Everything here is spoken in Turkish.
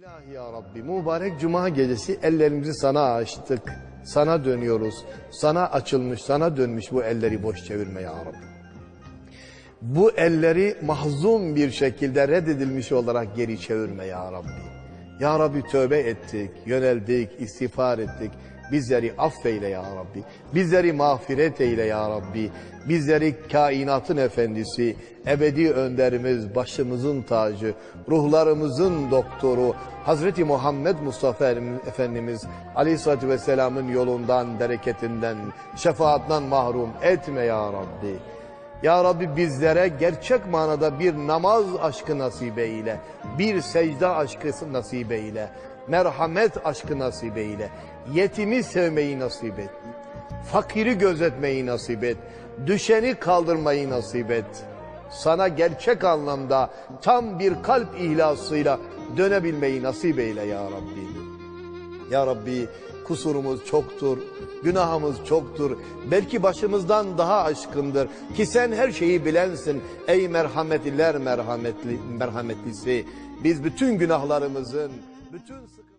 İlahi ya Rabbi mübarek cuma gecesi ellerimizi sana açtık. Sana dönüyoruz. Sana açılmış, sana dönmüş bu elleri boş çevirme ya Rabbi. Bu elleri mahzun bir şekilde reddedilmiş olarak geri çevirme ya Rabbi. Ya Rabbi tövbe ettik, yöneldik, istiğfar ettik. Bizleri affeyle ya Rabbi. Bizleri mağfiret eyle ya Rabbi. Bizleri kainatın efendisi, ebedi önderimiz, başımızın tacı, ruhlarımızın doktoru, Hazreti Muhammed Mustafa Efendimiz Aleyhisselatü Vesselam'ın yolundan, bereketinden, şefaattan mahrum etme ya Rabbi. Ya Rabbi bizlere gerçek manada bir namaz aşkı nasip eyle. Bir secde aşkı nasip eyle. Merhamet aşkı nasip eyle. Yetimi sevmeyi nasip et. Fakiri gözetmeyi nasip et. Düşeni kaldırmayı nasip et. Sana gerçek anlamda tam bir kalp ihlasıyla dönebilmeyi nasip eyle ya Rabbi. Ya Rabbi kusurumuz çoktur, günahımız çoktur. Belki başımızdan daha aşkındır ki sen her şeyi bilensin. Ey merhametliler merhametli, merhametlisi. Biz bütün günahlarımızın, bütün sıkı-